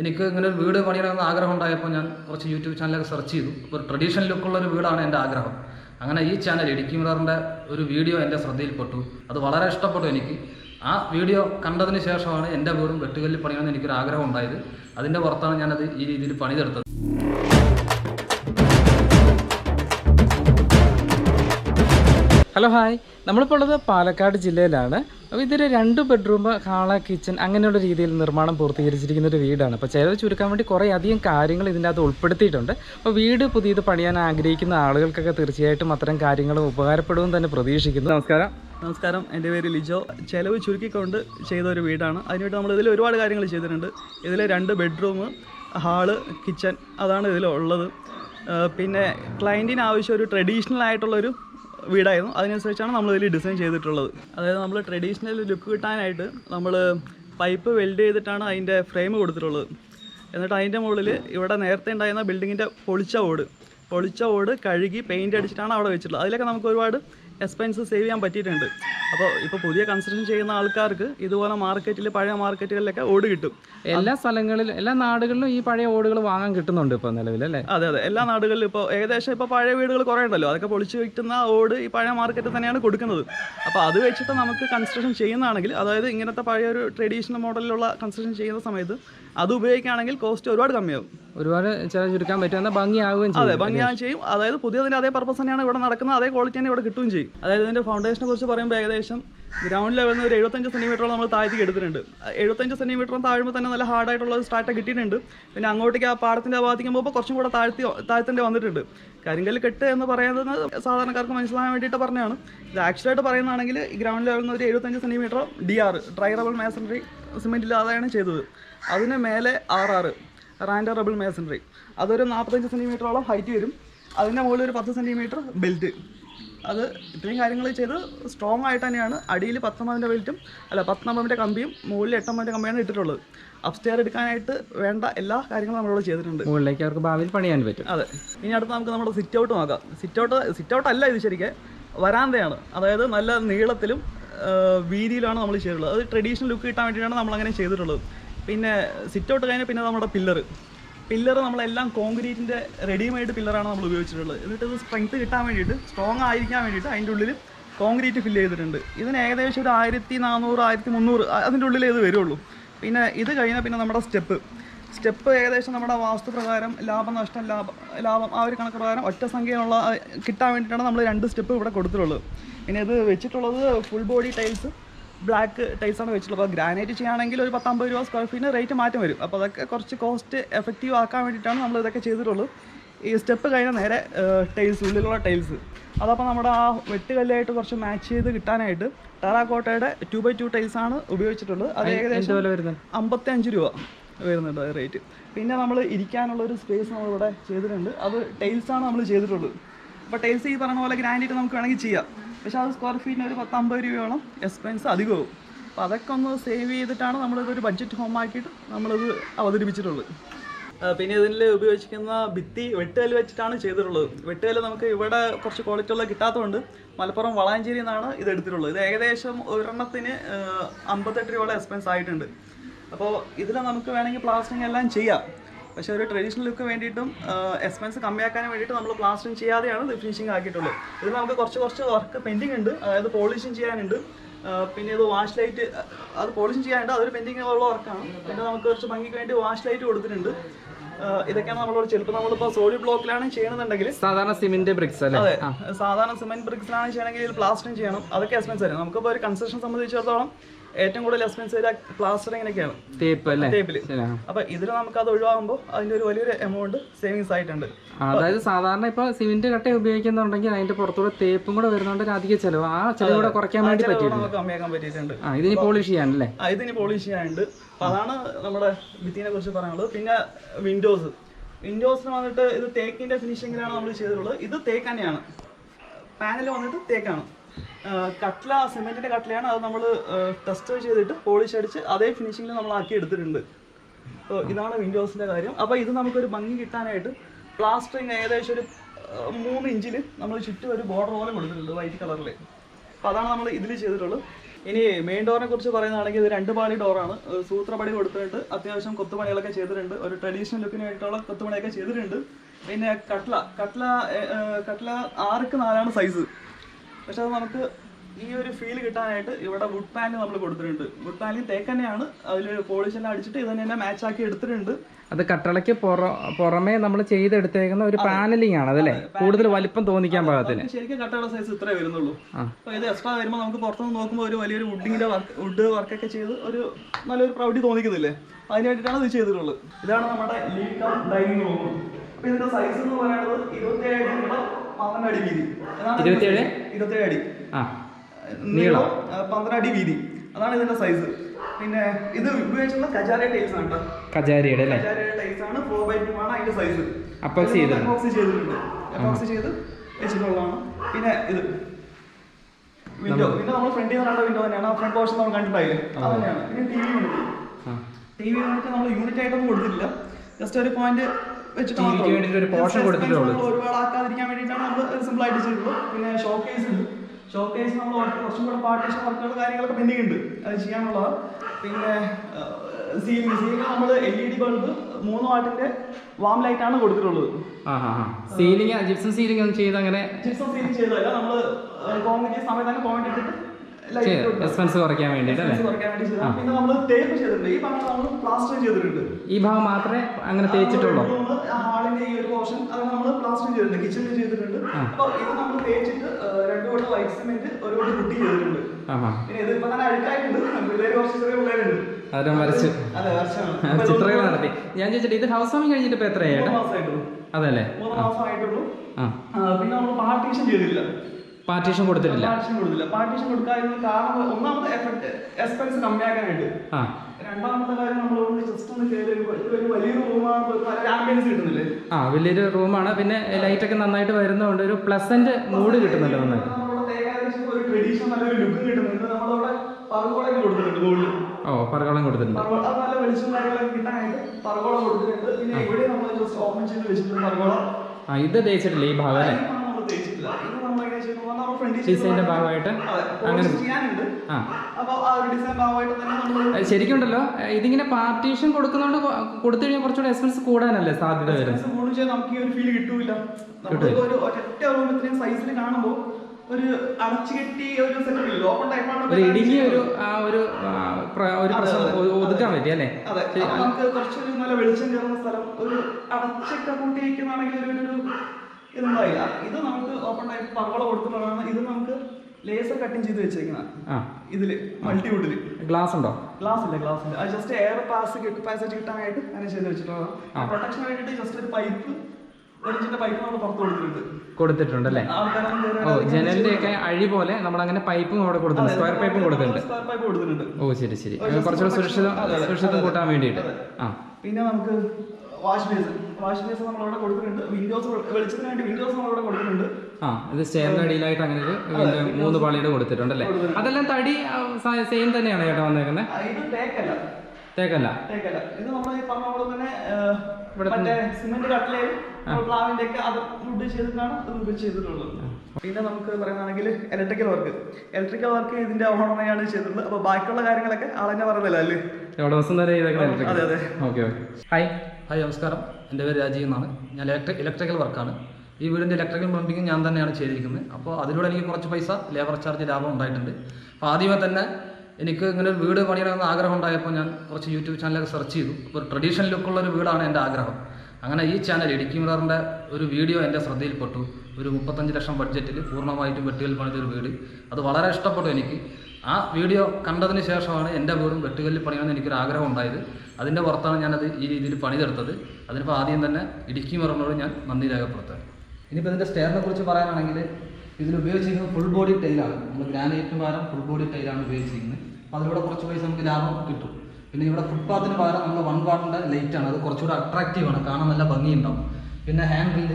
എനിക്ക് ഇങ്ങനെ ഒരു വീട് പണിയണമെന്ന് ആഗ്രഹം ഉണ്ടായപ്പോൾ ഞാൻ കുറച്ച് യൂട്യൂബ് ചാനലൊക്കെ സെർച്ച് ചെയ്തു. അപ്പോൾ ട്രഡീഷണൽ ലുക്കുള്ള ഒരു വീടാണ് എന്റെ ആഗ്രഹം. അങ്ങനെ ഈ ചാനൽ ഇടുക്കി മിററിന്റെ ഒരു വീഡിയോ എന്റെ ശ്രദ്ധയിൽപ്പെട്ടു. അത് വളരെ ഇഷ്ടപ്പെട്ടു എനിക്ക്. ആ വീഡിയോ കണ്ടതിന് ശേഷമാണ് എന്റെ വീടും വെട്ടുകല്ലിൽ പണിയണമെന്ന് എനിക്കൊരു ആഗ്രഹം ഉണ്ടായത്. അതിന്റെ പുറത്താണ് ഞാനത് ഈ രീതിയിൽ പണിതെടുത്തത്. ഹലോ ഹായ് നമ്മളിപ്പോൾ ഉള്ളത് പാലക്കാട് ജില്ലയിലാണ്. അപ്പോൾ ഇതൊരു രണ്ട് ബെഡ്റൂം ഹാള കിച്ചൺ അങ്ങനെയുള്ള രീതിയിൽ നിർമ്മാണം പൂർത്തീകരിച്ചിരിക്കുന്ന ഒരു വീടാണ്. അപ്പോൾ ചിലവ് ചുരുക്കാൻ വേണ്ടി കുറേ അധികം കാര്യങ്ങൾ ഇതിന്റെ അകത്ത് ഉൾപ്പെടുത്തിയിട്ടുണ്ട്. അപ്പോൾ വീട് പുതിയത് പണിയാൻ ആഗ്രഹിക്കുന്ന ആളുകൾക്കൊക്കെ തീർച്ചയായിട്ടും അത്തരം കാര്യങ്ങൾ ഉപകാരപ്പെടുമെന്ന് തന്നെ പ്രതീക്ഷിക്കുന്നു. നമസ്കാരം. നമസ്കാരം. എന്റെ പേര് ലിജോ. ചിലവ് ചുരുക്കിക്കൊണ്ട് ചെയ്ത ഒരു വീടാണ്. അതിനുവേണ്ടി നമ്മൾ ഇതിൽ ഒരുപാട് കാര്യങ്ങൾ ചെയ്തിട്ടുണ്ട്. ഇതിൽ രണ്ട് ബെഡ്റൂം ഹാൾ കിച്ചൺ അതാണ് ഇതിലുള്ളത് പിന്നെ ക്ലയന്റിന് ആവശ്യം ഒരു ട്രഡീഷണൽ ആയിട്ടുള്ളൊരു വീടായിരുന്നു. അതിനനുസരിച്ചാണ് നമ്മൾ ഇതിൽ ഡിസൈൻ ചെയ്തിട്ടുള്ളത്. അതായത് നമ്മൾ ട്രഡീഷണൽ ലുക്ക് കിട്ടാനായിട്ട് നമ്മൾ പൈപ്പ് വെൽഡ് ചെയ്തിട്ടാണ് അതിന്റെ ഫ്രെയിം കൊടുത്തിട്ടുള്ളത്. എന്നിട്ട് അതിന്റെ മുകളിൽ ഇവിടെ നേരത്തെ ഉണ്ടായിരുന്ന ബിൽഡിങ്ങിന്റെ പൊളിച്ച ഓട് പൊളിച്ച ഓട് കഴുകി പെയിന്റ് അടിച്ചിട്ടാണ് അവിടെ വെച്ചിട്ടുള്ളത്. അതിലൊക്കെ നമുക്ക് ഒരുപാട് എക്സ്പെൻസ് സേവ് ചെയ്യാൻ പറ്റിയിട്ടുണ്ട്. അപ്പോൾ ഇപ്പോൾ പുതിയ കൺസ്ട്രക്ഷൻ ചെയ്യുന്ന ആൾക്കാർക്ക് ഇതുപോലെ മാർക്കറ്റിൽ പഴയ മാർക്കറ്റുകളിലൊക്കെ ഓട് കിട്ടും. എല്ലാ സ്ഥലങ്ങളിലും എല്ലാ നാടുകളിലും ഈ പഴയ ഓടുകൾ വാങ്ങാൻ കിട്ടുന്നുണ്ട് ഇപ്പോൾ നിലവിൽ അല്ലേ? അതെ അതെ. എല്ലാ നാടുകളിലും ഇപ്പോൾ ഏകദേശം ഇപ്പോൾ പഴയ വീടുകൾ കുറേ ഉണ്ടല്ലോ അതൊക്കെ പൊളിച്ചു കിട്ടുന്ന ഓട് ഈ പഴയ മാർക്കറ്റിൽ തന്നെയാണ് കൊടുക്കുന്നത്. അപ്പോൾ അത് വെച്ചിട്ട് നമുക്ക് കൺസ്ട്രക്ഷൻ ചെയ്യുന്നതാണെങ്കിൽ അതായത് ഇങ്ങനത്തെ പഴയ ഒരു ട്രഡീഷണൽ മോഡലിലുള്ള കൺസ്ട്രക്ഷൻ ചെയ്യുന്ന സമയത്ത് അത് ഉപയോഗിക്കുകയാണെങ്കിൽ കോസ്റ്റ് ഒരുപാട് കമ്മിയാകും ഒരുപാട് ചില ചുരുക്കാൻ പറ്റും എന്നാൽ ചെയ്യും അതെ ഭംഗിയാവുകയും ചെയ്യും. അതായത് പുതിയതിന്റെ അതേ പർപ്പസ് തന്നെയാണ് ഇവിടെ നടക്കുന്നത് അതേ ക്വാളിറ്റി തന്നെ ഇവിടെ കിട്ടുകയും ചെയ്യും. അതായത് ഇതിന്റെ ഫൗണ്ടേഷനെ കുറിച്ച് പറയുമ്പോൾ ഏകദേശം ഗ്രൗണ്ട് ലെവലിൽ നിന്ന് ഒരു എഴുപത്തഞ്ച് സെന്റിമീറ്ററോളം നമ്മൾ താഴത്തേക്ക് എടുത്തിട്ടുണ്ട്. എഴുപത്തഞ്ച് സെന്റിമീറ്ററും താഴുമ്പോൾ തന്നെ നല്ല ഹാർഡായിട്ടുള്ള ഒരു സ്റ്റാർട്ട് കിട്ടിയിട്ടുണ്ട്. പിന്നെ അങ്ങോട്ടേക്ക് ആ പാടത്തിന്റെ ഭാഗത്തേക്ക് പോകുമ്പോൾ കുറച്ചും കൂടെ താഴ്ത്തി താഴ്ത്തേണ്ടി വന്നിട്ടുണ്ട്. കരിങ്കല്ല് കെട്ട് എന്ന് പറയുന്നത് സാധാരണക്കാർക്ക് മനസ്സിലാകാൻ വേണ്ടിയിട്ട് പറഞ്ഞാണ് ഇത് ആക്ച്വലായിട്ട് പറയുന്നതാണെങ്കിൽ ഗ്രൗണ്ട് ലെവലിൽ നിന്ന് ഒരു എഴുപത്തഞ്ച് centimetre D R dry rubble masonry cement ഇല്ലാതെയാണ് ചെയ്തത്. അതിന് മേലെ ആർ ആറ് റാൻഡ് റബിൾ മേസണറി അതൊരു നാൽപ്പത്തഞ്ച് സെന്റിമീറ്ററോളം ഹൈറ്റ് വരും. അതിന്റെ മുകളിൽ ഒരു പത്ത് സെന്റിമീറ്റർ ബെൽറ്റ് അത് ഇത്രയും കാര്യങ്ങൾ ചെയ്ത് സ്ട്രോങ് ആയിട്ട് തന്നെയാണ്. അടിയിൽ പത്തൊമ്പതിന്റെ ബെൽറ്റും അല്ല പത്തൊമ്പതിന്റെ കമ്പിയും മുകളിൽ എട്ടൊമ്പതിന്റെ കമ്പിയാണ് ഇട്ടിട്ടുള്ളത്. അപ്സ്റ്റെയർ എടുക്കാനായിട്ട് വേണ്ട എല്ലാ കാര്യങ്ങളും നമ്മളോട് ചെയ്തിട്ടുണ്ട്. മുകളിലേക്ക് അവർക്ക് ഭാവിയിൽ പണിയാൻ പറ്റും. അതെ. ഇനി അടുത്ത് നമുക്ക് നമ്മുടെ സിറ്റ് ഔട്ട് നോക്കാം. സിറ്റ് ഔട്ട് സിറ്റ് ഔട്ട് അല്ല ഇത് ശരിക്കും. വരാന്തയാണ്. അതായത് നല്ല നീളത്തിലും വീതിയിലാണ് നമ്മൾ ചെയ്തിട്ടുള്ളത്. അത് ട്രഡീഷണൽ ലുക്ക് കിട്ടാൻ വേണ്ടിയിട്ടാണ് നമ്മൾ അങ്ങനെ ചെയ്തിട്ടുള്ളത്. പിന്നെ സിറ്റ് ഔട്ട് കഴിഞ്ഞാൽ പിന്നെ നമ്മുടെ പില്ലർ പില്ലർ നമ്മളെല്ലാം കോൺക്രീറ്റിന്റെ റെഡിമെയ്ഡ് പില്ലറാണ് നമ്മൾ ഉപയോഗിച്ചിട്ടുള്ളത്. എന്നിട്ട് ഇത് സ്ട്രെങ്ത് കിട്ടാൻ വേണ്ടിയിട്ട് സ്ട്രോങ് ആയിരിക്കാൻ വേണ്ടിയിട്ട് അതിന്റെ ഉള്ളിൽ കോൺക്രീറ്റ് ഫില്ല് ചെയ്തിട്ടുണ്ട്. ഇതിന് ഏകദേശം ഒരു ആയിരത്തി നാനൂറ് ആയിരത്തി മുന്നൂറ് അതിന്റെ ഉള്ളിൽ ഇത് വരുള്ളൂ. പിന്നെ ഇത് കഴിഞ്ഞാൽ പിന്നെ നമ്മുടെ സ്റ്റെപ്പ് സ്റ്റെപ്പ് ഏകദേശം നമ്മുടെ വാസ്തുപ്രകാരം ലാഭനഷ്ടം ലാഭം ലാഭം ആ ഒരു കണക്ക് പ്രകാരം ഒറ്റ സംഖ്യയുള്ള കിട്ടാൻ വേണ്ടിയിട്ടാണ് നമ്മൾ രണ്ട് സ്റ്റെപ്പ് ഇവിടെ കൊടുത്തിട്ടുള്ളത്. പിന്നെ ഇത് വെച്ചിട്ടുള്ളത് full body tiles black tiles ആണ് വെച്ചിട്ടുള്ളത്. അപ്പോൾ ഗ്രാനൈറ്റ് ചെയ്യുകയാണെങ്കിൽ ഒരു പത്തമ്പത് രൂപ സ്ക്വയർ ഫീറ്റിന് റേറ്റ് മാറ്റം വരും. അപ്പോൾ അതൊക്കെ കുറച്ച് കോസ്റ്റ് എഫക്റ്റീവ് ആക്കാൻ വേണ്ടിയിട്ടാണ് നമ്മൾ ഇതൊക്കെ ചെയ്തിട്ടുള്ളൂ ഈ സ്റ്റെപ്പ് കഴിഞ്ഞാൽ നേരെ ടൈൽസ് ഉള്ളിലുള്ള ടൈൽസ് അതപ്പോൾ നമ്മുടെ ആ വെട്ടുകല്ലായിട്ട് കുറച്ച് മാച്ച് ചെയ്ത് കിട്ടാനായിട്ട് ടെറാക്കോട്ടയുടെ ടു ബൈ ടു ടൈൽസ് ആണ് ഉപയോഗിച്ചിട്ടുള്ളത്. അത് ഏകദേശം അമ്പത്തി അഞ്ച് രൂപ വരുന്നുണ്ട് റേറ്റ് പിന്നെ നമ്മൾ ഇരിക്കാനുള്ള ഒരു സ്പേസ് നമ്മളിവിടെ ചെയ്തിട്ടുണ്ട്. അത് ടൈൽസാണ് നമ്മൾ ചെയ്തിട്ടുള്ളത്. അപ്പോൾ ടൈൽസ് ഈ പറഞ്ഞ പോലെ ഗ്രാൻഡിറ്റ് നമുക്ക് വേണമെങ്കിൽ ചെയ്യാം. പക്ഷേ അത് സ്ക്വയർ ഫീറ്റിന് ഒരു പത്തമ്പത് രൂപയോളം എക്സ്പെൻസ് അധികവും. അപ്പോൾ അതൊക്കെ ഒന്ന് സേവ് ചെയ്തിട്ടാണ് നമ്മളിതൊരു ബഡ്ജറ്റ് ഹോം ആക്കിയിട്ട് നമ്മളിത് അവതരിപ്പിച്ചിട്ടുള്ളത്. പിന്നെ ഇതിൽ ഉപയോഗിക്കുന്ന ഭിത്തി വെട്ടുകല്ല് വെച്ചിട്ടാണ് ചെയ്തിട്ടുള്ളത്. വെട്ടുകല്ല് നമുക്ക് ഇവിടെ കുറച്ച് ക്വാളിറ്റി ഉള്ള കിട്ടാത്തതുകൊണ്ട് മലപ്പുറം വളാഞ്ചേരി നിന്നാണ് ഇത് എടുത്തിട്ടുള്ളത്. ഇത് ഏകദേശം ഒരെണ്ണത്തിന് അമ്പത്തെട്ട് രൂപയോളം എക്സ്പെൻസ് ആയിട്ടുണ്ട്. അപ്പോൾ ഇതിൽ നമുക്ക് വേണമെങ്കിൽ പ്ലാസ്റ്ററിങ് എല്ലാം ചെയ്യാം. പക്ഷേ ഒരു ട്രഡീഷണൽ ലുക്ക് വേണ്ടിയിട്ടും എക്സ്പെൻസ് കമ്മിയാക്കാൻ വേണ്ടിയിട്ട് നമ്മൾ പ്ലാസ്റ്ററിങ് ചെയ്യാതെയാണ് ഇത് ഫിനിഷിങ് ആക്കിയിട്ടുള്ളത്. ഇതിൽ നമുക്ക് കുറച്ച് കുറച്ച് വർക്ക് പെൻഡിങ് ഉണ്ട് അതായത് പോളിഷിങ് ചെയ്യാനുണ്ട്. പിന്നെ ഇത് വാഷ് ലൈറ്റ് അത് പോളിഷിങ് ചെയ്യാനുണ്ട്. അതൊരു പെൻഡിങ് ഉള്ള വർക്കാണ് പിന്നെ നമുക്ക് കുറച്ച് ഭംഗിക്ക് വേണ്ടി വാഷ് ലൈറ്റ് കൊടുത്തിട്ടുണ്ട്. ഇതൊക്കെയാണ് നമ്മളോട് ചിലപ്പോൾ നമ്മളിപ്പോൾ സോളിഡ് ബ്ലോക്കിലാണ് ചെയ്യണമെന്നുണ്ടെങ്കിൽ സാധാരണ സിമെന്റ് ബ്രിക്സ് അല്ലേ? അതെ. സാധാരണ സിമെന്റ് ബ്രിക്സിലാണ് ചെയ്യണമെങ്കിൽ പ്ലാസ്റ്ററിങ് ചെയ്യണം. അതൊക്കെ എക്സ്പെൻസ് ആയിരുന്നു നമുക്കിപ്പോൾ ഒരു കൺസ്ട്രക്ഷൻ സംബന്ധിച്ചിടത്തോളം ഏറ്റവും കൂടുതൽ എക്സ്പെൻസ് വരിക പ്ലാസ്റ്ററിങ്ങിനൊക്കെയാണ് തേപ്പ് അല്ലേ? ടേപ്പിൽ ശരി, അപ്പൊ ഇതിൽ നമുക്ക് അത് ഒഴിവാകുമ്പോൾ അതിന്റെ ഒരു വലിയൊരു എമൗണ്ട് സേവിങ്സ് ആയിട്ടുണ്ട്. അതായത് സാധാരണ ഇപ്പൊ സിമെന്റ് കട്ട ഉപയോഗിക്കുന്നുണ്ടെങ്കിൽ അതിന്റെ പുറത്തൂടെ തേപ്പും കൂടെ വരുന്നുണ്ട് ഒരു അധിക ചെലവ്. ആ ചെലവ് കൂടെ കുറയ്ക്കാൻ വേണ്ടി നമുക്ക് കമ്മിയാക്കാൻ പറ്റിയിട്ടുണ്ട്. ഇതിന് പോളിഷ് ചെയ്യാനല്ലേ? ഇതിന് പോളിഷ് ചെയ്യാനുണ്ട്. അപ്പൊ അതാണ് നമ്മുടെ ഭിത്തിനെ കുറിച്ച് പറയാനുള്ളത്. പിന്നെ വിൻഡോസ് വിൻഡോസിന് വന്നിട്ട് ഇത് തേക്കിന്റെ ഫിനിഷിങ്ങിലാണ് നമ്മൾ ചെയ്തിട്ടുള്ളത്. ഇത് തേക്ക് തന്നെയാണ്. പാനൽ വന്നിട്ട് തേക്കാണ്. കട്ട്ല സിമെന്റിന്റെ കട്ട്ലയാണ് അത് നമ്മൾ ടെസ്റ്റ് ചെയ്തിട്ട് പോളിഷ് അടിച്ച് അതേ ഫിനിഷിങ്ങിൽ നമ്മൾ ആക്കി എടുത്തിട്ടുണ്ട്. ഇതാണ് വിൻഡോസിന്റെ കാര്യം. അപ്പോൾ ഇത് നമുക്കൊരു ഭംഗി കിട്ടാനായിട്ട് പ്ലാസ്റ്ററിങ് ഏകദേശം ഒരു മൂന്ന് ഇഞ്ചിൽ നമ്മൾ ചുറ്റും ഒരു ബോർഡർ പോലെ കൊടുത്തിട്ടുണ്ട് വൈറ്റ് കളറിൽ അപ്പോൾ അതാണ് നമ്മൾ ഇതിൽ ചെയ്തിട്ടുള്ളത്. ഇനി മെയിൻ ഡോറിനെ കുറിച്ച് പറയുന്നതാണെങ്കിൽ ഇത് രണ്ട് പാളി ഡോറാണ് സൂത്രപ്പണി കൊടുത്തിട്ട് അത്യാവശ്യം കൊത്തുപണികളൊക്കെ ചെയ്തിട്ടുണ്ട്. ഒരു ട്രഡീഷണൽ ലുക്കിന് വേണ്ടിയിട്ടുള്ള കൊത്തുപണിയൊക്കെ ചെയ്തിട്ടുണ്ട്. പിന്നെ കട്ട്ല. കട്ട്ല കട്ട്ല ആർക്ക് നാലാണ് സൈസ് പക്ഷെ അത് നമുക്ക് ഈ ഒരു ഫീൽ കിട്ടാനായിട്ട് ഇവിടെ വുഡ് പാനൽ നമ്മൾ കൊടുത്തിട്ടുണ്ട്. വുഡ് പാനൽ തേക്ക് തന്നെയാണ്. അതിൽ പോളിഷ് എല്ലാം അടിച്ചിട്ട് ഇത് തന്നെ മാച്ച് ആക്കി എടുത്തിട്ടുണ്ട്. അത് കട്ടളയ്ക്ക് പുറ പുറമേ നമ്മൾ ചെയ്തെടുത്തേക്കുന്ന ഒരു പാനലിംഗ് ആണ് അതല്ലേ? കൂടുതൽ വലിപ്പം തോന്നിക്കാൻ പാകത്തിന്. ശരിക്കും കട്ടള സൈസ് ഇത്രേ വരുന്നുള്ളൂ. അപ്പൊ അപ്പോൾ ഇത് എക്സ്ട്രാ വരുമ്പോൾ നമുക്ക് പുറത്തുനിന്ന് നോക്കുമ്പോൾ ഒരു വലിയൊരു വുഡിങ്ങിന്റെ വർക്ക് വുഡ് വർക്കൊക്കെ ചെയ്ത് ഒരു നല്ലൊരു പ്രൗഢി തോന്നിക്കുന്നില്ലേ? അതിന് വേണ്ടിയിട്ടാണ് ഇത് ചെയ്തിട്ടുള്ളത്. ഇതാണ് നമ്മുടെ ലീക്ക് ഡൈനിങ് റൂം അപ്പോൾ ഇതിന്റെ സൈസ് എന്ന് പറയുന്നത് ഇരുപത്തിയേഴ് പന്ത്രണ്ട് അടി വീതി ഇരുപത്തിയേഴ്? size. ഇരുപത്തേഴ് അടി ആ. നീളം പന്ത്രണ്ട് അടി വീതി. അതാണ് ഇതിന്റെ സൈസ് പിന്നെ ഇത് ഉപയോഗിച്ചുള്ള കജാര ടൈൽസ് ആണ് കജാരിയുടെ അല്ലേ? കജാര ടൈൽസ് ആണ്. ഫോർ ബൈ ടു ആണ് അതിന്റെ സൈസ് Epoxy ചെയ്തിട്ടുണ്ട്. എപ്പോക്സി ചെയ്തിട്ടുണ്ട്. എപ്പോക്സി ചെയ്ത് വെച്ചിട്ടുള്ളതാണ്. പിന്നെ ഇത്. വിൻഡോ വിൻഡോ നമ്മൾ ഫ്രണ്ടിൽ നിന്ന് കണ്ട വിൻഡോ തന്നെയാണ്. ആ ഫ്രണ്ട് പോർഷൻ നമ്മൾ കണ്ടിട്ടായില്ലേ അത് തന്നെയാണ്. പിന്നെ T V unit T V unit നമ്മൾ യൂണിറ്റ് ആയിട്ടൊന്നും കൊടുത്തില്ല ജസ്റ്റ് ഒരു പോയിന്റ് വെച്ചിട്ട് ഒരുപാട് ആക്കാതിരിക്കാൻ വേണ്ടിയിട്ടാണ് നമ്മൾ സിമ്പിൾ ആയിട്ട് ചെയ്തിട്ടുള്ളൂ പിന്നെ ഷോക്കേസ് ഉണ്ട്. നമ്മൾ കുറച്ചും കൂടെ പാർട്ടീഷൻ വർക്കുകൾ കാര്യങ്ങളൊക്കെ പെൻഡിങ് ഉണ്ട്. അത് ചെയ്യാനുള്ളതാണ് പിന്നെ സീലിംഗ് സീലിംഗ് നമ്മൾ എൽ ഇ ഡി ബൾബ് മൂന്ന് വാട്ടിന്റെ വാം ലൈറ്റ് ആണ് കൊടുത്തിട്ടുള്ളത്. സീലിംഗ് ജിപ്സം സീലിംഗ് ചെയ്ത് അങ്ങനെ ജിപ്സം സീലിംഗ് ചെയ്തല്ല നമ്മൾ കോൺക്രീറ്റ് സമയത്ത് തന്നെ പോയിന്റ് ഇട്ടിട്ട് എക്സ്പെൻസ് കുറയ്ക്കാൻ വേണ്ടിയിട്ട് പിന്നെ നമ്മൾ ടേപ്പ് ചെയ്തിട്ടുണ്ട്. ഈ ഭാഗം നമ്മൾ പ്ലാസ്റ്റർ ചെയ്തിട്ടുണ്ട്. ഈ ഭാഗം മാത്രമേ അങ്ങനെ തേച്ചിട്ടുള്ളൂ. ഹാളിന്റെ ഈ ഒരു പോർഷൻ അത് നമ്മൾ പ്ലാസ്റ്റർ ചെയ്തിട്ടുണ്ട്. കിച്ചണിൽ ചെയ്തിട്ടുണ്ട്. അപ്പോൾ ഇത് നമ്മൾ തേച്ചിട്ട് രണ്ട് വൈറ്റ് സിമെന്റ് ഒരു കുട്ടി ചെയ്തിട്ടുണ്ട്. പിന്നെ ഇത് ഇപ്പൊ തന്നെ അഴുക്കായിട്ടുണ്ട്. പിള്ളേര് കുറച്ച് ചെറിയ പിള്ളേരുണ്ട്. അതിനെ വരച്ച്. അതെ ചിത്രങ്ങൾ നടത്തി. ഞാൻ ചോദിച്ചിട്ട് ഇത് ഹൗസ് വാമിങ് കഴിഞ്ഞിട്ട് ഇപ്പൊ എത്രയായിട്ട് അതല്ലേ പിന്നെ നമ്മൾ പാർട്ടീഷൻ ചെയ്തില്ല പാർട്ടീഷൻ കൊടുത്തിട്ടില്ല. പാർട്ടീഷൻ കൊടുത്തില്ല. പാർട്ടീഷൻ കൊടുക്കാതിരുന്ന കാരണം ഒന്നാമത് എഫക്ട് എക്സ്പെൻസ് കമ്മിയാക്കാനായിട്ട്. ആ. രണ്ടാമത്തെ കാര്യം നമ്മൾ ജസ്റ്റ് ഒന്ന് കയറി ഒരു വലിയൊരു റൂമാണ് ആംബിയൻസ് കിട്ടുന്നില്ലേ? ആ വലിയൊരു റൂമാണ് പിന്നെ ലൈറ്റ് ഒക്കെ നന്നായിട്ട് വരുന്നതുകൊണ്ട് ഒരു പ്ലസന്റ് മൂഡ് കിട്ടുന്നുണ്ട് നന്നായിട്ട്. ഒരു ട്രഡീഷണൽ നല്ലൊരു ലുക്ക് കിട്ടുന്നുണ്ട്. നമ്മളവിടെ പറകോളൊക്കെ കൊടുത്തിട്ടുണ്ട് ഓ പറകളം കൊടുത്തിട്ടുണ്ട്. അത് നല്ല വെളിച്ചം കാര്യങ്ങളൊക്കെ കിട്ടാനായിട്ട് പറകോള കൊടുത്തിട്ടുണ്ട്. പിന്നെ ഇവിടെ നമ്മൾ ജസ്റ്റ് ഓപ്പൺ ചെയ്ത് വെച്ചിട്ടുണ്ട് പറകോള ആ ഇത് തേച്ചിട്ടില്ല ഈ ഭാഗം ഡിസൈനിന്റെ ഭാഗമായിട്ട് അങ്ങനെ ശരിക്കും ഉണ്ടല്ലോ ഇതിങ്ങനെ പാർട്ടീഷൻ കൊടുക്കുന്നതുകൊണ്ട് കൊടുത്തു കഴിഞ്ഞാൽ കുറച്ചുകൂടെ എക്സ്പെൻസ് കൂടാനല്ലേ സാധ്യത വരും നമുക്ക് ഈ ഒരു ഫീൽ കിട്ടൂല. ഒരു ഒറ്റ റൂം ഇത്രയും സൈസിൽ കാണുമ്പോൾ ഒരു ഒരു ഓപ്പൺ ടൈപ്പാണ് ഒരു ഇടുങ്ങിയ ഒരു ആ ഒരു ഒരു പ്രശ്നം ഒതുക്കാൻ പറ്റി അല്ലേ നമുക്ക് കുറച്ചൊരു നല്ല വെളിച്ചം കയറുന്ന സ്ഥലം. ഒരു അടച്ചൊക്കെ കൂട്ടിയിരിക്കുന്നതാണെങ്കിൽ ഒരു ഒരു ഇത് നമുക്ക് ഓപ്പൺ ആയിട്ട് പവള കൊടുത്തിട്ടുള്ളതാണ്. ഇത് നമുക്ക് ലേസർ കട്ടിങ് ചെയ്ത് വെച്ചേക്കുന്ന ഇതിൽ മൾട്ടിവുഡിൽ ഗ്ലാസ് ഉണ്ടോ ഗ്ലാസ് ഇല്ല ഗ്ലാസ് ഇല്ല അത് ജസ്റ്റ് എയർ പാസ് പാസേജ് കിട്ടാനായിട്ട് അങ്ങനെ ചെയ്ത് വെച്ചിട്ടുള്ളതാണ്. പ്രൊട്ടക്ഷൻ വേണ്ടിയിട്ട് ജസ്റ്റ് ഒരു പൈപ്പ് ഒരു ഇഞ്ചിന്റെ പൈപ്പ് നമ്മൾ പുറത്ത് കൊടുത്തിട്ടുണ്ട്. അല്ലേ? ആൾക്കാരൊന്നും ഓ ജനലിന്റെയൊക്കെ ജനലിന്റെ ഒക്കെ അഴി പോലെ നമ്മൾ അങ്ങനെ പൈപ്പും അവിടെ കൊടുത്തിട്ടുണ്ട്. സ്ക്വയർ പൈപ്പും കൊടുത്തിട്ടുണ്ട്. കൊടുത്തിട്ടുണ്ട്. ഓ ശരി ശരി. കുറച്ചുകൂടെ സുരക്ഷിതം സുരക്ഷിതം കൂട്ടാൻ വേണ്ടിയിട്ട്. ആ. പിന്നെ നമുക്ക് വാഷ് ബേസ് വാഷ് ബേസ് നമ്മളവിടെ കൊടുത്തിട്ടുണ്ട്. വിൻഡോസ് വെളിച്ചത്തിന് വേണ്ടി വിൻഡോസ് കൊടുത്തിട്ടുണ്ട്. ആ ഇത് അടിയിലായിട്ട് അങ്ങനെ ഒരു മൂന്ന് പാളിയുടെ കൊടുത്തിട്ടുണ്ടല്ലേ? അതെല്ലാം തടി സെയിം തന്നെയാണ് ചേട്ടാ വന്നേക്കുന്നത് ഇത് തേക്കല്ല. തേക്കല്ല. തേക്കല്ല. ഇത് നമ്മൾ ഈ പറഞ്ഞ പോലെ തന്നെ ഏഹ്, മറ്റേ സിമെന്റ് കട്ടിലേയും പ്ലാവിന്റെ ഒക്കെ അത് വുഡ് ചെയ്തിട്ടാണ് വുഡ് ചെയ്തിട്ടുള്ളത്. പിന്നെ നമുക്ക് പറയുകയാണെങ്കിൽ ഇലക്ട്രിക്കൽ വർക്ക് ഇലക്ട്രിക്കൽ വർക്ക് ഇതിന്റെ ഓണമയാണ് ചെയ്തിട്ടുള്ളത്. അപ്പൊ ബാക്കിയുള്ള കാര്യങ്ങളൊക്കെ ആളെന്നെ പറഞ്ഞില്ല അല്ലേ? അതെ അതെ. ഹായ് ഹായ് നമസ്കാരം. എന്റെ പേര് രാജീവ് എന്നാണ്. ഞാൻ ഇലക്ട്രിക് ഇലക്ട്രിക്കൽ വർക്കാണ് ഈ വീടിന്റെ ഇലക്ട്രിക്കൽ പ്ലംബിങ് ഞാൻ തന്നെയാണ് ചെയ്തിരിക്കുന്നത്. അപ്പോൾ അതിലൂടെ എനിക്ക് കുറച്ച് പൈസ ലേബർ ചാർജ് ലാഭം ഉണ്ടായിട്ടുണ്ട്. അപ്പോൾ ആദ്യമേ തന്നെ എനിക്ക് ഇങ്ങനെ ഒരു വീട് പണിയണമെന്ന് ആഗ്രഹം ഉണ്ടായപ്പോൾ ഞാൻ കുറച്ച് യൂട്യൂബ് ചാനലൊക്കെ സെർച്ച് ചെയ്തു. അപ്പോൾ ഒരു ട്രഡീഷണൽ ലുക്കുള്ള ഒരു വീടാണ് എന്റെ ആഗ്രഹം. അങ്ങനെ ഈ ചാനൽ ഇടുക്കി മിററിന്റെ ഒരു വീഡിയോ എന്റെ ശ്രദ്ധയിൽപ്പെട്ടു. ഒരു മുപ്പത്തഞ്ച് ലക്ഷം ബഡ്ജറ്റിൽ പൂർണമായിട്ടും വെട്ടുകൽ പണിതൊരു വീട്. അത് വളരെ ഇഷ്ടപ്പെട്ടു എനിക്ക്. ആ വീഡിയോ കണ്ടതിന് ശേഷമാണ് എന്റെ വീടും വെട്ടുകല്ലിൽ പണിയണമെന്ന് എനിക്കൊരു ആഗ്രഹം ഉണ്ടായത്. അതിന്റെ പുറത്താണ് ഞാനത് ഈ രീതിയിൽ പണിതെടുത്തത്. അതിനിപ്പോൾ ആദ്യം തന്നെ ഇടുക്കി മറന്നോട് ഞാൻ നന്ദി രേഖപ്പെടുത്തുകയാണ് ഇനിയിപ്പോൾ ഇതിന്റെ സ്റ്റെയറിനെ കുറിച്ച് പറയാനാണെങ്കിൽ ഇതിൽ ഉപയോഗിച്ചിരിക്കുന്നത് ഫുൾ ബോഡി ടൈലാണ് നമ്മൾ ഗ്രാനൈറ്റ് പകരം ഫുൾ ബോഡി ടൈലാണ് ഉപയോഗിച്ചിരിക്കുന്നത്. അപ്പോൾ അതിലൂടെ കുറച്ച് പൈസ നമുക്ക് ലാഭം കിട്ടും. പിന്നെ ഇവിടെ ഫുട്പാത്തിന് പകരം നമ്മൾ വൺ വാട്ടിന്റെ ലൈറ്റാണ് അത് കുറച്ചുകൂടെ അട്രാക്റ്റീവ് ആണ്. കാണാൻ നല്ല ഭംഗിയുണ്ടാവും. പിന്നെ ഹാൻഡിൽ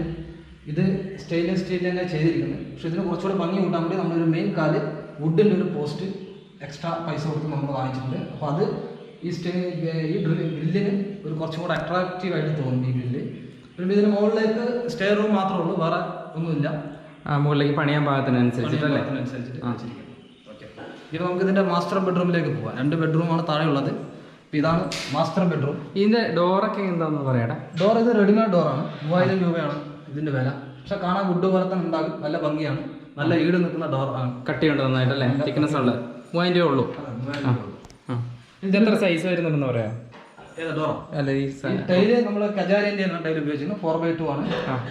ഇത് സ്റ്റെയിൻലെസ് സ്റ്റീൽ തന്നെ ചെയ്തിരിക്കുന്നത്. പക്ഷേ ഇതിന് കുറച്ചുകൂടെ ഭംഗി കൂട്ടാൻ വേണ്ടി നമ്മളൊരു മെയിൻ കാൽ വുഡിന്റെ ഒരു പോസ്റ്റ് എക്സ്ട്രാ പൈസ കൊടുത്ത് നമ്മൾ വാങ്ങിച്ചിട്ടുണ്ട്. അപ്പോൾ അത് ഈ സ്റ്റേ ഈ ഗ്രില്ലിന് ഒരു കുറച്ചും കൂടെ അട്രാക്റ്റീവ് ആയിട്ട് തോന്നും ഈ ഗ്രില്ല് പിന്നെ ഇതിന് മുകളിലേക്ക് സ്റ്റേ റൂം മാത്രമേ ഉള്ളൂ വേറെ ഒന്നുമില്ല. ആ മുകളിലേക്ക് പണിയാൻ ഓക്കെ ഇനി നമുക്ക് ഇതിന്റെ മാസ്റ്റർ ബെഡ്റൂമിലേക്ക് പോവാം. രണ്ട് ബെഡ്റൂമാണ് താഴെയുള്ളത്. അപ്പോൾ ഇതാണ് മാസ്റ്റർ ബെഡ്റൂം ഇതിന്റെ ഡോറൊക്കെ എന്താണെന്ന് പറയട്ടെ ഡോർ ഇത് റെഡിമെയ്ഡ് ഡോറാണ് മൂവായിരം രൂപയാണ് ഇതിന്റെ വില. പക്ഷെ കാണാൻ വുഡ് പോലെ തന്നെ ഉണ്ടാകും. നല്ല ഭംഗിയാണ്. നല്ല ഈട് നിൽക്കുന്ന ഡോർ കട്ടിയുണ്ട് കട്ടിയുണ്ട് നന്നായിട്ടല്ലേ? തിക്നെസ് ഉള്ളത് മൂവായിരം രൂപ ഉള്ളൂ. ഇതെത്ര ഇത് എത്ര സൈസ് വരുന്നുണ്ടെന്ന് പറയാം? അല്ല ഈ ടൈൽ നമ്മൾ കജാരിന്റെ ആണ് ടൈൽ ഉപയോഗിച്ചിരിക്കുന്നത്. ഫോർ ബൈ ടു ആണ്.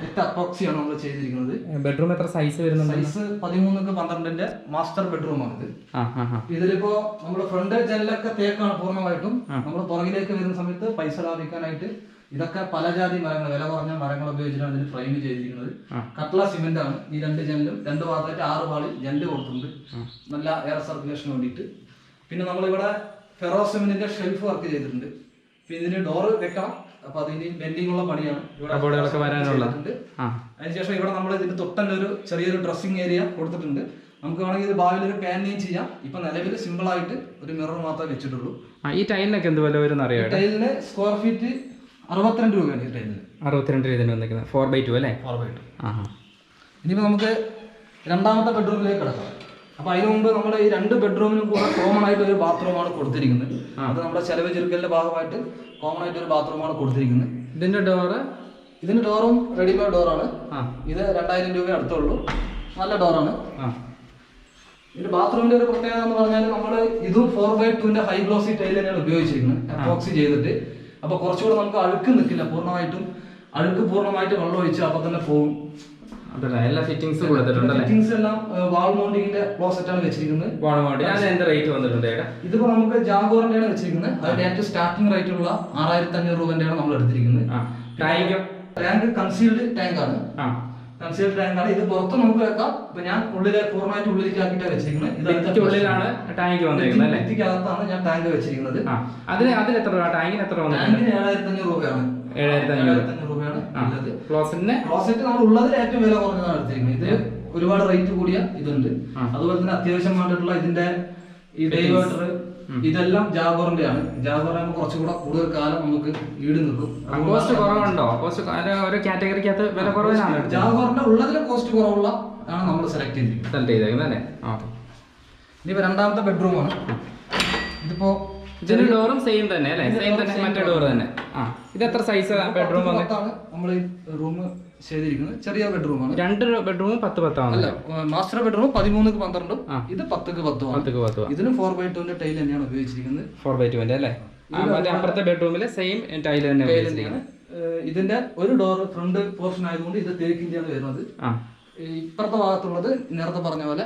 വിത്ത് അപ്രോക്സി ആണ് നമ്മൾ ചെയ്തിരിക്കുന്നത് ബെഡ്റൂം എത്ര സൈസ് വരുന്നുണ്ട് സൈസ് പതിമൂന്നക്ക് പന്ത്രണ്ടിന്റെ മാസ്റ്റർ ബെഡ്റൂം ആണ് ഇത്. ഇതിലിപ്പോ നമ്മൾ ഫ്രണ്ട് ജനലൊക്കെ തേക്കാണ് പൂർണമായിട്ടും. നമ്മൾ പുറകിലേക്ക് വരുന്ന സമയത്ത് പൈസ ലാഭിക്കാനായിട്ട് ഇതൊക്കെ പലജാതി മരങ്ങൾ വില കുറഞ്ഞ മരങ്ങൾ ഉപയോഗിച്ചിട്ടാണ് ഇതിന് ഫ്രെയിം ചെയ്തിരിക്കുന്നത്. കട്ട്ല സിമെന്റ് ആണ്. ഈ രണ്ട് ജനലും രണ്ട് ഭാഗത്തായിട്ട് ആറ് പാളി ജനൽ കൊടുത്തിട്ടുണ്ട്. നല്ല എയർ സർക്കുലേഷന് വേണ്ടിയിട്ട്. പിന്നെ നമ്മളിവിടെ ഫെറോ സിമെന്റിന്റെ ഷെൽഫ് വർക്ക് ചെയ്തിട്ടുണ്ട്. പിന്നെ ഇതിന് ഡോറ് വെക്കണം. അപ്പൊ അതിന് ബെൻഡിങ് ഉള്ള പണിയാണ്. ഇവിടെ വരാനുള്ള. അതിനുശേഷം ഇവിടെ നമ്മൾ ഇതിന്റെ തൊട്ടല്ല ഒരു ചെറിയൊരു ഡ്രസ്സിംഗ് ഏരിയ കൊടുത്തിട്ടുണ്ട്. നമുക്ക് വേണമെങ്കിൽ ഇത് ഭാവിയിൽ ഒരു പാനിയും ചെയ്യാം. ഇപ്പൊ നിലവിൽ സിമ്പിൾ ആയിട്ട് ഒരു മിറർ മാത്രമേ വെച്ചിട്ടുള്ളൂ. ഈ ടൈലിനൊക്കെ എന്ത് വില വരും ടൈലിന് സ്ക്വയർ ഫീറ്റ് അറുപത്തിരണ്ട് രൂപയാണ് ഈ ടൈലിന് അറുപത്തിരണ്ട് രൂപ വന്നിരിക്കുന്നത്. ഫോർ ബൈ ടു അല്ലേ? ഫോർ ബൈ ടു ആ ഇനിയിപ്പോൾ നമുക്ക് രണ്ടാമത്തെ ബെഡ്റൂമിലേക്ക് കിടക്കാം. അപ്പോൾ അതിനു മുമ്പ് നമ്മൾ ഈ രണ്ട് ബെഡ്റൂമിനും കൂടെ കോമൺ ആയിട്ട് ഒരു ബാത്റൂമാണ് കൊടുത്തിരിക്കുന്നത്. അത് നമ്മുടെ ചെലവ് ചുരുക്കലിന്റെ ഭാഗമായിട്ട് കോമൺ ആയിട്ട് ഒരു ബാത്റൂമാണ് കൊടുത്തിരിക്കുന്നത്. ഇതിന്റെ ഡോറ് ഇതിന്റെ ഡോറും റെഡിമെയ്ഡ് ഡോറാണ് ഇത് രണ്ടായിരം രൂപ അടുത്തുള്ളൂ. നല്ല ഡോറാണ് ആ. ഇതിന്റെ ബാത്റൂമിന്റെ ഒരു പ്രത്യേകത എന്ന് പറഞ്ഞാൽ നമ്മൾ ഇതും ഫോർ ബൈ ടുവിന്റെ ഹൈ ഗ്ലോസി ടൈൽ തന്നെയാണ് ഉപയോഗിച്ചിരിക്കുന്നത്. അപ്രോക്സി ചെയ്തിട്ട്. അപ്പൊ കുറച്ചുകൂടെ നമുക്ക് അഴുക്ക് നിൽക്കില്ല പൂർണമായിട്ടും. അഴുക്ക് പൂർണമായിട്ട് വെള്ളം ഒഴിച്ച് അപ്പൊ തന്നെ പോകും. എല്ലാ ഫിറ്റിംഗ്സ് ഫിറ്റിംഗ്സ് എല്ലാം വാൾ മൗണ്ടിങ്ങിന്റെ ക്ലോസെറ്റ് ആണ് വെച്ചിരിക്കുന്നത്. പോണ വേണ്ടി അത് എന്ത് റേറ്റ് വന്നിട്ടുണ്ട് ഇതിപ്പോ നമുക്ക് ജാഗോറിന്റെ ആണ് വെച്ചിരിക്കുന്നത്. അതിന്റെ ഏറ്റവും സ്റ്റാർട്ടിംഗ് റേറ്റ് ഉള്ള ആറായിരത്തി അഞ്ഞൂറ് രൂപന്റെ നമ്മൾ എടുത്തിരിക്കുന്നത് ടാങ്കും ടാങ്ക് കൺസീൽഡ് ടാങ്ക് ആണ്. കൺസീൽഡ് ടാങ്ക് ആണ് ഇത് പുറത്ത് നമുക്ക് വെക്കാം. ഇപ്പൊ ഞാൻ ഉള്ളിലെ പൂർണമായിട്ട് ഉള്ളിലേക്ക് ആക്കിയിട്ടാണ് വെച്ചിരിക്കുന്നത് ഉള്ളിലാണ് ടാങ്ക് വന്നിരിക്കുന്നത് അല്ലേ? ഭിത്തിക്കകത്താണ് ഞാൻ ടാങ്ക് വെച്ചിരിക്കുന്നത്. അതിന് അതിന് എത്ര രൂപ? ടാങ്കിന് എത്ര ടാങ്കിന് ഏഴായിരത്തി അഞ്ഞൂറ് രൂപയാണ്. ഏഴായിരത്തി അഞ്ഞൂറ് രൂപയാണ് ഉള്ളത്. ക്ലോസറ്റിന് ക്ലോസറ്റ് നമ്മൾ ഉള്ളതിൽ ഏറ്റവും വില കുറഞ്ഞതാണ് എടുത്തിരിക്കുന്നത് ഇത് ഒരുപാട് റേറ്റ് കൂടിയ ഇതുണ്ട്. അതുപോലെ തന്നെ അത്യാവശ്യം വേണ്ടിയിട്ടുള്ള ഇതിന്റെ ഈ ഡൈവേർട്ടർ ഇതെല്ലാം ജാഗോറിന്റെയാണ് ആകുമ്പോൾ കുറച്ചുകൂടെ കൂടുതൽ കാലം നമുക്ക് ഈട് നിൽക്കും. കോസ്റ്റ് കുറവുണ്ടോ? കോസ്റ്റ് ഓരോ കാറ്റഗറിക്കകത്ത് വില കുറവിനാണ് ജാഗോറിന്റെ ഉള്ളതിലെ കോസ്റ്റ് കുറവുള്ള ആണ് നമ്മൾ സെലക്ട് ചെയ്തത് സെലക്ട് ചെയ്തേക്കുന്നത് അല്ലേ? ആ ഇനിയിപ്പോ രണ്ടാമത്തെ ബെഡ്റൂമാണ് ഇതിപ്പോ ഇതിന്റെ ഡോറും സെയിം തന്നെ അല്ലേ? സെയിം തന്നെ മറ്റേ ഡോർ തന്നെ. ആ ഇത് എത്ര സൈസ് ബെഡ്റൂം നമ്മൾ ഈ റൂം ചെയ്തിരിക്കുന്നത്. ചെറിയ ബെഡ്റൂമാണ്. രണ്ട് ബെഡ്റൂം പത്ത് പത്താണ് അല്ല മാസ്റ്റർ ബെഡ്റൂം പതിമൂന്നുക്ക് പന്ത്രണ്ടും. ഇത് പത്തുക്ക് പത്തും പത്തുക്ക് പത്ത് ഇതിനും ഫോർ ബൈ ടുവിന്റെ ടൈൽ തന്നെയാണ് ഉപയോഗിച്ചിരിക്കുന്നത്. ഫോർ ബൈ ടുവിന്റെ അല്ലേ? മറ്റേ അപ്പുറത്തെ ബെഡ്റൂമിലെ സെയിം ടൈൽ തന്നെ ഇതിന്റെ ഒരു ഡോർ ഫ്രണ്ട് പോർഷൻ ആയതുകൊണ്ട് ഇത് തേക്കിന്റെയാണ് വരുന്നത്. ഇപ്പുറത്തെ ഭാഗത്തുള്ളത് നേരത്തെ പറഞ്ഞ പോലെ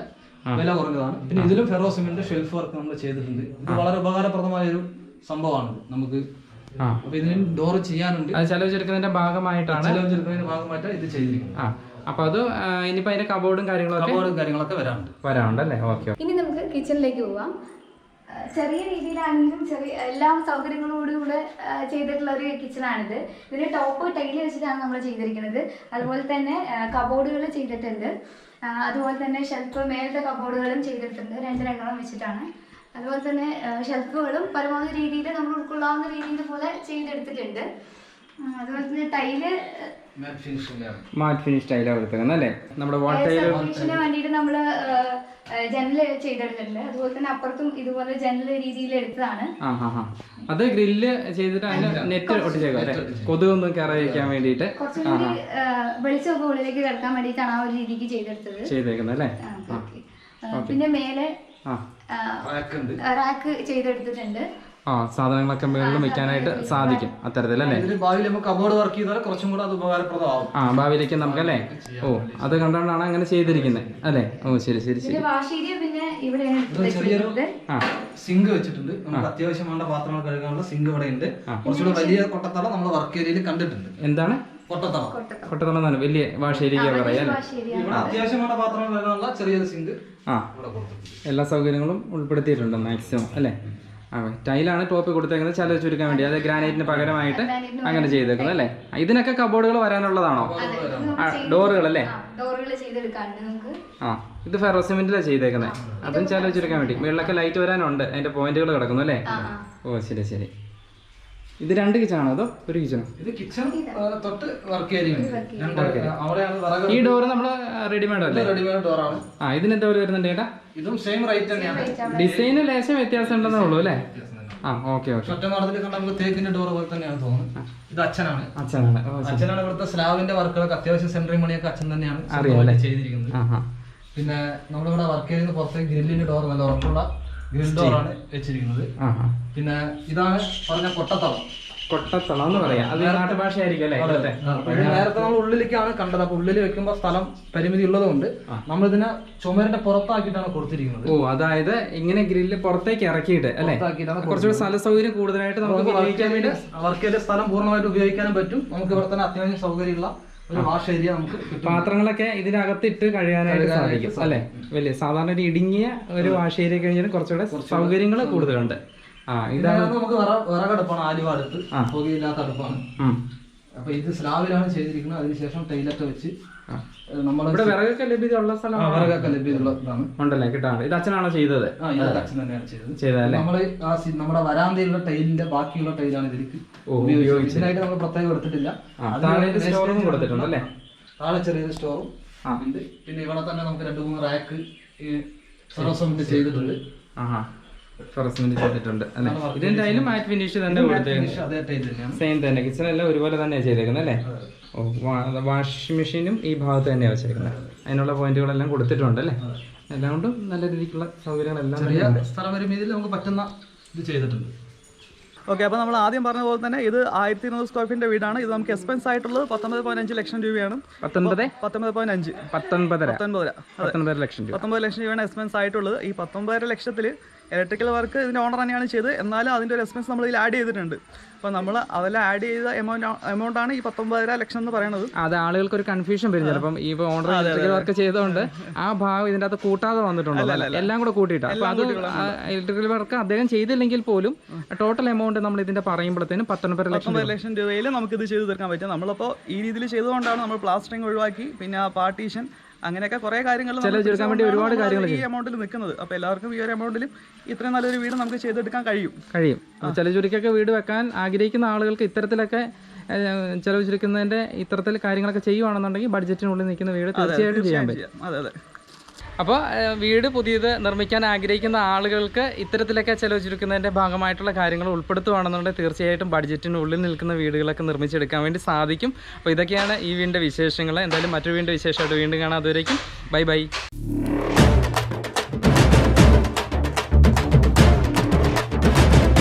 വില കുറഞ്ഞതാണ്. പിന്നെ ഇതിലും ഫെറോ സിമെന്റ് ഷെൽഫ് വർക്ക് നമ്മൾ ചെയ്തിട്ടുണ്ട്. ഇത് വളരെ ഉപകാരപ്രദമായ ഒരു സംഭവമാണ് നമുക്ക് അപ്പൊ ഇതിന് ഡോർ ചെയ്യാനുണ്ട്. അത് ചെലവ് ചുരുക്കുന്നതിന്റെ ഭാഗമായിട്ടാണ് ചെലവ് ചെറുക്കുന്നതിന്റെ ഭാഗമായിട്ട് ഇത് ചെയ്തിരിക്കുന്നത് ആ. അപ്പൊ അത് ഇനിയിപ്പോ അതിന്റെ കബോർഡും കാര്യങ്ങളൊക്കെ? കബോർഡും കാര്യങ്ങളൊക്കെ വരാനുണ്ട്. വരാനുണ്ടല്ലേ? ഓക്കെ ഇനി നമുക്ക് കിച്ചണിലേക്ക് പോവാം. ചെറിയ രീതിയിലാണെങ്കിലും ചെറിയ എല്ലാ സൗകര്യങ്ങളോടും കൂടെ ചെയ്തിട്ടുള്ള ഒരു കിച്ചണാണിത് ഇതിന് ടോപ്പ് ടൈൽ വെച്ചിട്ടാണ് നമ്മൾ ചെയ്തിരിക്കുന്നത്. അതുപോലെ തന്നെ കബോർഡുകൾ ചെയ്തിട്ടുണ്ട്. അതുപോലെ തന്നെ ഷെൽഫ് മേലത്തെ കബോർഡുകളും ചെയ്തിട്ടുണ്ട്. രണ്ട് രണ്ടെണ്ണം വെച്ചിട്ടാണ്. അതുപോലെ തന്നെ ഷെൽഫുകളും പരമാവധി രീതിയിൽ നമ്മൾ ഉൾക്കൊള്ളാവുന്ന രീതിയിൽ പോലെ ചെയ്തെടുത്തിട്ടുണ്ട്. അതുപോലെ തന്നെ ടൈൽ മാറ്റ് ഫിനിഷ് ടൈലാണ് കൊടുത്തേക്കുന്നത് അല്ലേ? നമ്മുടെ വാൾ ടൈൽ സർക്കുലേഷന് വേണ്ടിയിട്ട് നമ്മൾ ജനൽ ചെയ്തെടുത്തിട്ടുണ്ട്. അതുപോലെ തന്നെ അപ്പുറത്തും ഇതുപോലെ ജനൽ രീതിയിൽ എടുത്തതാണ്. അത് ഗ്രില്ല് ചെയ്തിട്ട് അതിന് നെറ്റ് ഒട്ടിച്ചേക്കും അല്ലേ? കൊതുകൊന്നും കയറാതിരിക്കാൻ വേണ്ടിയിട്ട്. ആ, വെളിച്ചമൊക്കെ ഉള്ളിലേക്ക് കിടക്കാൻ വേണ്ടിയിട്ടാണ് ആ ഒരു രീതിക്ക് ചെയ്തെടുത്തത്. ചെയ്തേക്കുന്നത് അല്ലേ? ഓക്കേ. പിന്നെ മേലെ റാക്ക് ഉണ്ട് റാക്ക് ചെയ്തെടുത്തിട്ടുണ്ട്. ആ സാധനങ്ങളൊക്കെ മുകളിൽ വെക്കാനായിട്ട് സാധിക്കും അത്തരത്തിലല്ലേ? ആ ഭാവിയിൽ നമുക്ക് കബോർഡ് വർക്ക് ചെയ്താൽ കുറച്ചും കൂടെ അത് ഉപകാരപ്രദമാവും. ആ ഭാവിയിലേക്ക് നമുക്കല്ലേ? ഓ അത് കണ്ടുകൊണ്ടാണ് അങ്ങനെ ചെയ്തിരിക്കുന്നത് അല്ലേ? ഓ ശരി ശരി ശരി. പിന്നെ എടുത്ത് ചെറിയൊരു ആ. സിങ്ക് വെച്ചിട്ടുണ്ട്. നമുക്ക് അത്യാവശ്യം വേണ്ട പാത്രങ്ങൾ കഴുകാനുള്ള സിങ്ക് ഇവിടെ ഉണ്ട് കുറച്ചുകൂടെ വലിയ കൊട്ടത്തള നമ്മൾ വർക്ക് ഏരിയയിൽ കണ്ടിട്ടുണ്ട്. എന്താണ്? കൊട്ടത്തള എന്നാണ് വലിയ ഭാഷയിലേക്ക് പറയാം കഴുകാനുള്ള ചെറിയൊരു സിങ്ക് ആ. എല്ലാ സൗകര്യങ്ങളും ഉൾപ്പെടുത്തിയിട്ടുണ്ട് മാക്സിമം അല്ലേ? അതെ ടൈലാണ് ടോപ്പ് കൊടുത്തേക്കുന്നത്. ചില ചുരുക്കാൻ വേണ്ടി. അത് ഗ്രാനൈറ്റിന് പകരമായിട്ട് അങ്ങനെ ചെയ്തേക്കുന്നത് അല്ലേ? ഇതിനൊക്കെ കബോർഡുകൾ വരാനുള്ളതാണോ? ആ ഡോറുകൾ അല്ലേ? ഡോറുകൾ ചെയ്തെടുക്കാണ്ട് നമുക്ക്. ആ ഇത് ഫെറോ സിമെന്റിലാണ് ചെയ്തേക്കുന്നത് അതും ചില ചുരുക്കാൻ വേണ്ടി. വെള്ളൊക്കെ ലൈറ്റ് വരാനുണ്ട്. അതിന്റെ പോയിന്റുകൾ കിടക്കുന്നു അല്ലേ? ഓ ശരി ശരി. ഇത് രണ്ട് കിച്ചൺ ആണോ? അതോ ഒരു കിച്ചണോ ഇത് കിച്ചൺ തൊട്ട് വർക്ക് ഏരിയ ഈ ഡോർ നമ്മൾ റെഡിമെയ്ഡ് അല്ലേ? റെഡിമെയ്ഡ് ഡോറാണ് ആ ഇതിന് എന്താ വരുന്നുണ്ട് ചേട്ടാ? ഇതും സെയിം റേറ്റ് തന്നെയാണ്. ഡിസൈന് ലേശം വ്യത്യാസം ഉണ്ടെന്നേ ഉള്ളൂ അല്ലേ? ആ ഓക്കെ ഓക്കെ ഒറ്റ മോഡലിൽ കണ്ട നമുക്ക് തേക്കിന്റെ ഡോർ പോലെ തന്നെയാണ് തോന്നുന്നത്. ഇത് അച്ഛനാണ്. അച്ഛനാണ്. അച്ഛനാണ് ഇവിടുത്തെ സ്ലാബിന്റെ വർക്കുകളൊക്കെ. അത്യാവശ്യം സെൻട്രിങ് മണിയൊക്കെ അച്ഛൻ തന്നെയാണ്. ചെയ്തിരിക്കുന്നത്. പിന്നെ നമ്മളിവിടെ വർക്ക് ചെയ്യുന്ന പുറത്തേക്ക് ഗ്രില്ലിന്റെ ഡോർ നല്ല ഉറപ്പുള്ള ഗ്രിൽ ഡോറാണ് വെച്ചിരിക്കുന്നത്. പിന്നെ ഇതാണ് പറഞ്ഞ കൊട്ടത്തളം. കൊട്ടത്തളം എന്ന് പറയാം. അത് നാട്ടുഭാഷയായിരിക്കും അല്ലേ? നേരത്തെ നമ്മൾ ഉള്ളിലേക്കാണ് കണ്ടത്. അപ്പൊ ഉള്ളിൽ വെക്കുമ്പോൾ സ്ഥലം പരിമിതി ഉള്ളതുകൊണ്ട് നമ്മൾ ഇതിനെ ചുമരിന്റെ പുറത്താക്കിയിട്ടാണ് കൊടുത്തിരിക്കുന്നത്. ഓ അതായത് ഇങ്ങനെ ഗ്രില്ല് പുറത്തേക്ക് ഇറക്കിയിട്ട് അല്ലെ? കുറച്ചുകൂടി സ്ഥല സൗകര്യം കൂടുതലായിട്ട് നമുക്ക് ഉപയോഗിക്കാൻ വേണ്ടി വർക്ക് സ്ഥലം പൂർണമായിട്ട് ഉപയോഗിക്കാനും പറ്റും. നമുക്ക് ഇവിടെ തന്നെ അത്യാവശ്യം സൗകര്യമുള്ള ഒരു വാഷ് ഏരിയ നമുക്ക് പാത്രങ്ങളൊക്കെ ഇതിനകത്തിട്ട് കഴുകാനായിട്ട് സാധിക്കും അല്ലെ? വലിയ സാധാരണ ഒരു ഇടുങ്ങിയ ഒരു വാഷ് ഏരിയ കഴിഞ്ഞാൽ കുറച്ചുകൂടെ സൗകര്യങ്ങൾ കൂടുതലുണ്ട്. ആ ഇതാ ഇതാണ് നമുക്ക് വിറ- വിറകടുപ്പാണ് ആലുവ അടുത്ത് പുകയില്ലാത്ത അടുപ്പാണ്. അപ്പൊ ഇത് സ്ലാബിലാണ് ചെയ്തിരിക്കുന്നത്. അതിനുശേഷം ടൈലൊക്കെ വെച്ച് വിറകൊക്കെ ലഭ്യതയുള്ള സ്ഥലമാണ്. വിറകൊക്കെ ലഭ്യതയുള്ള ഇതാണ്. ഉണ്ടല്ലേ? കിട്ടാണ് ഇത് അച്ഛനാണോ ചെയ്തത്? ആ ഇത് അച്ഛൻ തന്നെയാണ് ചെയ്തത്. നമ്മൾ ആ നമ്മുടെ വരാന്തയിലുള്ള ടൈലിന്റെ ബാക്കിയുള്ള ടൈലാണ് ഇതിലേക്ക് ഉപയോഗിച്ചതിനായിട്ട് ഉപയോഗിച്ചത്. ഇതിനായിട്ട് നമ്മൾ പ്രത്യേകം എടുത്തിട്ടില്ല. ഒരു കൊടുത്തിട്ടുണ്ട് അല്ലേ താഴെ ചെറിയൊരു സ്റ്റോറും. ഉണ്ട്. പിന്നെ ഇവിടെ തന്നെ നമുക്ക് രണ്ട് മൂന്ന് റാക്ക് ചെയ്തിട്ടുണ്ട്. ആഹാ. ഫെറസ്മെന്റ് ചെയ്തിട്ടുണ്ട് അല്ലേ? ഇതിന്റെ അതിലും മാറ്റ് ഫിനിഷ് തന്നെ കൊടുത്തേക്കുന്നത്. സെയിം തന്നെ. കിച്ചൺ എല്ലാം ഒരുപോലെ തന്നെയാണ് ചെയ്തേക്കുന്നത് അല്ലേ? ഓ വാഷിംഗ് മെഷീനും ഈ ഭാഗത്ത് തന്നെയാണ് വെച്ചേക്കുന്നത് അതിനുള്ള പോയിന്റുകളെല്ലാം കൊടുത്തിട്ടുണ്ട് അല്ലേ? എല്ലാം കൊണ്ടും നല്ല രീതിക്കുള്ള സൗകര്യങ്ങളെല്ലാം ചെറിയ. സ്ഥലപരിമിതിയിൽ നമുക്ക് പറ്റുന്ന ഇത് ചെയ്തിട്ടുണ്ട്. ഓക്കെ അപ്പോൾ നമ്മൾ ആദ്യം പറഞ്ഞ പോലെ തന്നെ ഇത് ആയിരത്തി ഇരുന്നൂറ് സ്ക്വയർ ഫീറ്റിന്റെ വീടാണ്. ഇത് നമുക്ക് എക്സ്പെൻസ് ആയിട്ടുള്ളത് പത്തൊമ്പത് പോയിന്റ് അഞ്ച് ലക്ഷം രൂപയാണ്. പത്തൊമ്പത് പത്തൊമ്പത് പോയിന്റ് അഞ്ച്. പത്തൊൻപതര. പത്തൊൻപതര. പത്തൊൻപതര ലക്ഷം രൂപ. പത്തൊമ്പത് ലക്ഷം രൂപയാണ് എക്സ്പെൻസ് ആയിട്ടുള്ളത്. ഈ പത്തൊമ്പതര ലക്ഷത്തിൽ ഇലക്ട്രിക്കൽ വർക്ക് ഇതിന്റെ ഓണർ തന്നെയാണ് ചെയ്തത്. എന്നാലും അതിന്റെ ഒരു എക്സ്പെൻസ് നമ്മൾ ഇതിൽ ആഡ് ചെയ്തിട്ടുണ്ട്. അപ്പോൾ നമ്മൾ അതെല്ലാം ആഡ് ചെയ്ത എമൗണ്ട് എമൗണ്ട് ആണ് ഈ പത്തൊമ്പതര ലക്ഷം എന്ന് പറയുന്നത് അത് ആളുകൾക്ക് ഒരു കൺഫ്യൂഷൻ വരും ചിലപ്പം. ഈ ഓണർ ഇലക്ട്രിക്കൽ വർക്ക് ചെയ്തുകൊണ്ട് ആ ഭാഗം ഇതിന്റെ അകത്ത് കൂട്ടാതെ വന്നിട്ടുണ്ടോ എല്ലാം കൂടെ കൂട്ടിയിട്ടാണ് അപ്പോൾ അത് ഇലക്ട്രിക്കൽ വർക്ക് അദ്ദേഹം ചെയ്തില്ലെങ്കിൽ പോലും ടോട്ടൽ എമൗണ്ട് നമ്മൾ ഇതിന്റെ പറയുമ്പോഴത്തേനും പത്തൊൻപത് ലക്ഷം ലക്ഷം രൂപയിൽ നമുക്ക് ഇത് ചെയ്ത് തീർക്കാൻ പറ്റും. നമ്മളപ്പോൾ ഈ രീതിയിൽ ചെയ്തുകൊണ്ടാണ് നമ്മൾ പ്ലാസ്റ്ററിങ് ഒഴിവാക്കി. പിന്നെ ആ പാർട്ടീഷൻ അങ്ങനെയൊക്കെ കുറേ കാര്യങ്ങൾ വേണ്ടി ഒരുപാട് കാര്യങ്ങൾ ഈ എമൗണ്ടിൽ നിൽക്കുന്നത് അപ്പോൾ എല്ലാവർക്കും ഈ ഒരു എമൗണ്ടിലും ഇത്രയും നല്ലൊരു വീട് നമുക്ക് ചെയ്തെടുക്കാൻ കഴിയും. കഴിയും. ചില ചുരുക്കൊക്കെ വീട് വെക്കാൻ ആഗ്രഹിക്കുന്ന ആളുകൾക്ക് ഇത്തരത്തിലൊക്കെ ചെലവ് ചുരുക്കുന്നതിന്റെ ഇത്തരത്തിൽ കാര്യങ്ങളൊക്കെ ചെയ്യുവാണെന്നുണ്ടെങ്കിൽ ബഡ്ജറ്റിനുള്ളിൽ നിൽക്കുന്ന വീട് തീർച്ചയായിട്ടും ചെയ്യാൻ പറ്റും. അതെ അതെ. അപ്പോൾ വീട് പുതിയത് നിർമ്മിക്കാൻ ആഗ്രഹിക്കുന്ന ആളുകൾക്ക് ഇത്തരത്തിലൊക്കെ ചെലവ് ഭാഗമായിട്ടുള്ള കാര്യങ്ങൾ ഉൾപ്പെടുത്തുകയാണെന്നുണ്ടെങ്കിൽ തീർച്ചയായിട്ടും ബഡ്ജറ്റിനുള്ളിൽ നിൽക്കുന്ന വീടുകളൊക്കെ നിർമ്മിച്ചെടുക്കാൻ വേണ്ടി സാധിക്കും. അപ്പോൾ ഇതൊക്കെയാണ് ഈ വീടിന്റെ വിശേഷങ്ങൾ എന്തായാലും മറ്റൊരു വീടിന്റെ വിശേഷമായിട്ട് വീണ്ടും കാണാം. അതുവരേക്കും ബൈ ബൈ.